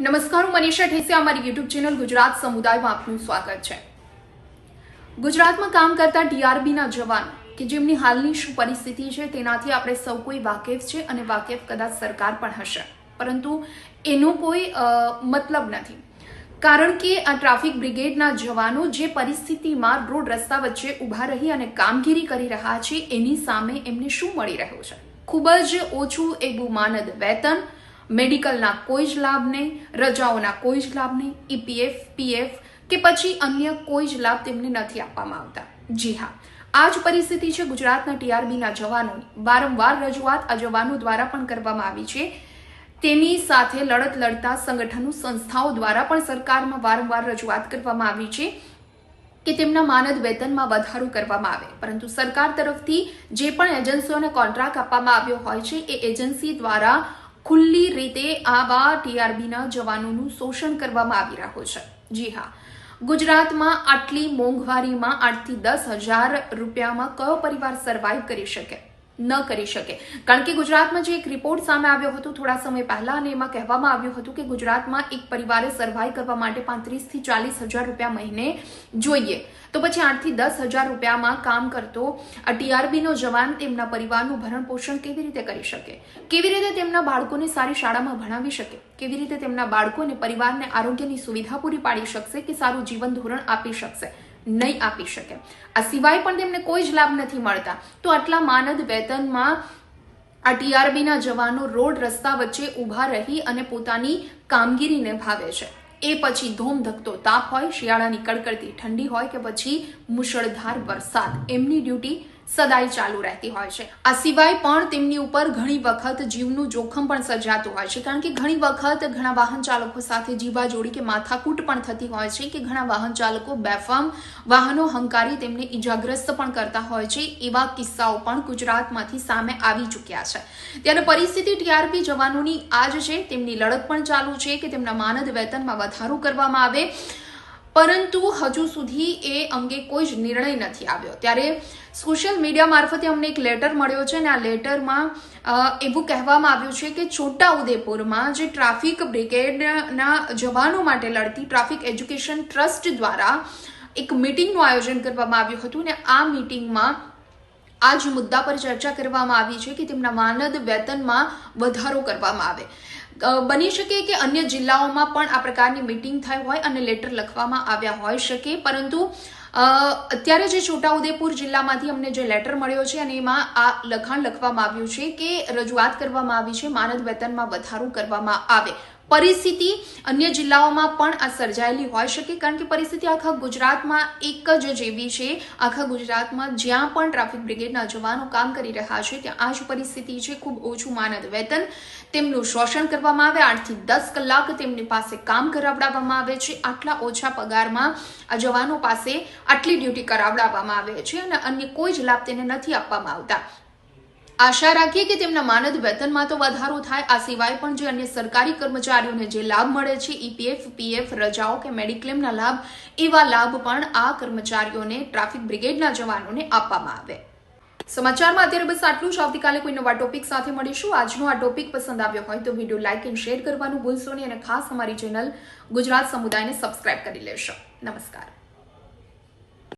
નમસ્કાર, હું મનીષા ઠેસિયા અમારી યુટ્યુબ ચેનલ ગુજરાત સમુદાયમાં આપનું સ્વાગત છે. ગુજરાતમાં કામ કરતા ટીઆરબીના જવાનો કે જેમની હાલની શું પરિસ્થિતિ છે, તેનાથી આપણે સૌ કોઈ વાકેફ છે અને વાકેફ કદાચ સરકાર પણ હશે. પરંતુ એનો કોઈ મતલબ નથી. કારણ કે આ ટ્રાફિક બ્રિગેડના જવાનો જે પરિસ્થિતિમાં રોડ રસ્તા વચ્ચે ઊભા રહી અને કામગીરી કરી રહ્યા છે, એની સામે એમને શું મળી રહ્યું છે? ખૂબ જ ઓછું એવું માનદ વેતન મેડિકલના કોઈ જ લાભ નહીં, રજાઓના કોઈ જ લાભ નહીં ઈપીએફ પીએફ કે પછી અન્ય કોઈ જ લાભ તેમને નથી આપવામાં આવતા. જી હા, આ જ પરિસ્થિતિ છે ગુજરાતના ટીઆરબીના જવાનોની. વારંવાર રજૂઆત આ જવાનો દ્વારા પણ કરવામાં આવી છે. તેની સાથે લડત લડતા સંગઠનો, સંસ્થાઓ દ્વારા પણ સરકારમાં વારંવાર રજૂઆત કરવામાં આવી છે કે તેમના માનદ વેતનમાં વધારો કરવામાં આવે. પરંતુ સરકાર તરફથી જે પણ એજન્સીઓને કોન્ટ્રાક્ટ આપવામાં આવ્યો હોય છે, એ એજન્સી દ્વારા ખુલ્લી રીતે આવા ટીઆરબીના જવાનોનું શોષણ કરવામાં આવી રહ્યું છે. જી હા, ગુજરાતમાં આટલી મોંઘવારીમાં આઠથી દસ હજાર રૂપિયામાં કયો પરિવાર સર્વાઈવ કરી શકે? ન કરી શકે. કારણ કે ગુજરાતમાં જે એક રિપોર્ટ સામે આવ્યો હતો થોડા સમય પહેલા અને એમાં કહેવામાં આવ્યું હતું કે ગુજરાતમાં એક પરિવારે સર્વાઈવ કરવા માટે પાંત્રીસથી ચાલીસ હજાર રૂપિયા મહિને જોઈએ. તો પછી આઠથી દસ હજાર રૂપિયામાં કામ કરતો આ ટીઆરબીનો જવાન તેમના પરિવારનું ભરણ પોષણ કેવી રીતે કરી શકે? કેવી રીતે તેમના બાળકોને સારી શાળામાં ભણાવી શકે? કેવી રીતે તેમના બાળકોને પરિવારને આરોગ્યની સુવિધા પૂરી પાડી શકશે કે સારું જીવન ધોરણ આપી શકશે? નહીં આપી શકે. આ સિવાય પણ તેમને કોઈ જ લાભ નથી મળતા. તો આટલા માનદ વેતનમાં આ ટીઆરબીના જવાનો રોડ રસ્તા વચ્ચે ઊભા રહી અને પોતાની કામગીરીને ભાવે છે. એ પછી ધોમધકતો તાપ હોય, શિયાળાની કડકડતી ઠંડી હોય કે પછી મુશળધાર વરસાદ. એમની ડ્યુટી સદાય ચાલુ રહેતી હોય છે. આ સિવાય પણ તેમની ઉપર ઘણી વખત જીવનું જોખમ પણ સર્જાતું હોય છે. કારણ કે ઘણી વખત ઘણા વાહન ચાલકો સાથે જીવાજોડી કે માથાકૂટ પણ થતી હોય છે કે ઘણા વાહન ચાલકો બેફામ વાહનો હંકારી તેમને ઇજાગ્રસ્ત પણ કરતા હોય છે. એવા કિસ્સાઓ પણ ગુજરાતમાંથી સામે આવી ચૂક્યા છે. ત્યારે પરિસ્થિતિ ટીઆરપી જવાનોની આજ છે. તેમની લડત પણ ચાલુ છે કે તેમના માનદ વેતનમાં વધારો કરવામાં આવે. પરંતુ હજુ સુધી એ અંગે કોઈ જ નિર્ણય નથી આવ્યો. ત્યારે સોશિયલ મીડિયા મારફતે અમને એક લેટર મળ્યો છે અને આ લેટરમાં એવું કહેવામાં આવ્યું છે કે છોટાઉદેપુરમાં જે ટ્રાફિક બ્રિગેડના જવાનો માટે લડતી ટ્રાફિક એજ્યુકેશન ટ્રસ્ટ દ્વારા એક મિટિંગનું આયોજન કરવામાં આવ્યું હતું અને આ મિટિંગમાં આ જ મુદ્દા પર ચર્ચા કરવામાં આવી છે કે તેમના માનદ વેતનમાં વધારો કરવામાં આવે. બની શકે કે અન્ય જિલ્લાઓમાં પણ આ પ્રકારની મિટિંગ થઈ હોય અને લેટર લખવામાં આવ્યા હોઈ શકે, પરંતુ અત્યારે જે છોટાઉદેપુર જિલ્લામાંથી અમને જે લેટર મળ્યો છે અને એમાં આ લખાણ લખવામાં આવ્યું છે કે રજૂઆત કરવામાં આવી છે, માનદ વેતનમાં વધારો કરવામાં આવે. પરિસ્થિતિ અન્ય જિલ્લાઓમાં પણ આ સર્જાયેલી હોઈ શકે, કારણ કે પરિસ્થિતિ આખા ગુજરાતમાં એક જ જેવી છે. આખા ગુજરાતમાં જ્યાં પણ ટ્રાફિક બ્રિગેડના જવાનો કામ કરી રહ્યા છે, ત્યાં આ જ પરિસ્થિતિ છે. ખૂબ ઓછું માનદ વેતન, તેમનું શોષણ કરવામાં આવે, આઠથી દસ કલાક તેમની પાસે કામ કરાવડાવવામાં આવે છે. આટલા ઓછા પગારમાં આ જવાનો પાસે આટલી ડ્યુટી કરાવડાવવામાં આવે છે અને અન્ય કોઈ જ લાભ તેને નથી આપવામાં આવતા. આશા રાખીએ કે તેમના માનદ વેતનમાં તો વધારો થાય, આ સિવાય પણ જે અન્ય સરકારી કર્મચારીઓને જે લાભ મળે છે ઈપીએફ પીએફ રજાઓ કે મેડિક્લેમના લાભ, એવા લાભ પણ આ કર્મચારીઓને, ટ્રાફિક બ્રિગેડના જવાનોને આપવામાં આવે. સમાચારમાં અત્યારે બસ આટલું જ. આવતીકાલે કોઈ નવા ટોપિક સાથે મળીશું. આજનો આ ટોપિક પસંદ આવ્યો હોય તો વીડિયો લાઇક એન્ડ શેર કરવાનું ભૂલશો નહીં અને ખાસ અમારી ચેનલ ગુજરાત સમુદાયને સબસ્ક્રાઇબ કરી લેશો. નમસ્કાર.